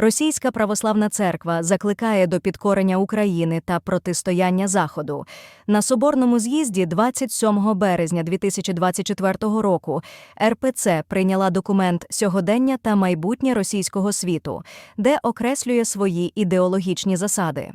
Російська православна церква закликає до підкорення України та протистояння Заходу. На Соборному з'їзді 27 березня 2024 року РПЦ прийняла документ «Сьогодення та майбутнє російського світу», де окреслює свої ідеологічні засади.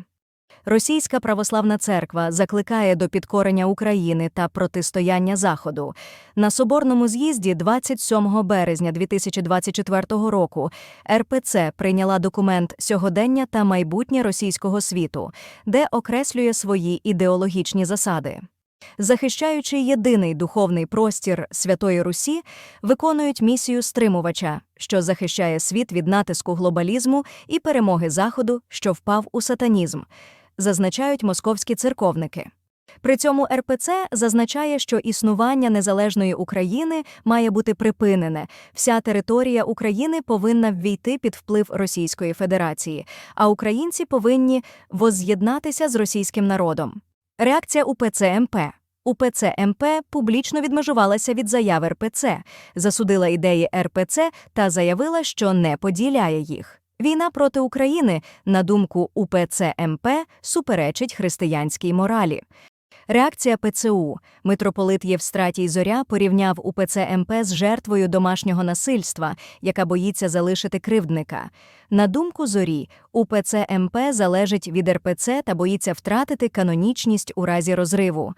Російська православна церква закликає до підкорення України та протистояння Заходу. На Соборному з'їзді 27 березня 2024 року РПЦ прийняла документ «Сьогодення та майбутнє російського світу», де окреслює свої ідеологічні засади. Захищаючи єдиний духовний простір Святої Русі, виконують місію стримувача, що захищає світ від натиску глобалізму і перемоги Заходу, що впав у сатанізм, зазначають московські церковники. При цьому РПЦ зазначає, що існування незалежної України має бути припинене. Вся територія України повинна ввійти під вплив Російської Федерації, а українці повинні возз'єднатися з російським народом. Реакція УПЦ МП. УПЦ МП публічно відмежувалася від заяв РПЦ, засудила ідеї РПЦ та заявила, що не поділяє їх. Війна проти України, на думку УПЦ МП, суперечить християнській моралі. Реакція ПЦУ. Митрополит Євстратій Зоря порівняв УПЦ МП з жертвою домашнього насильства, яка боїться залишити кривдника. На думку Зорі, УПЦ МП залежить від РПЦ та боїться втратити канонічність у разі розриву.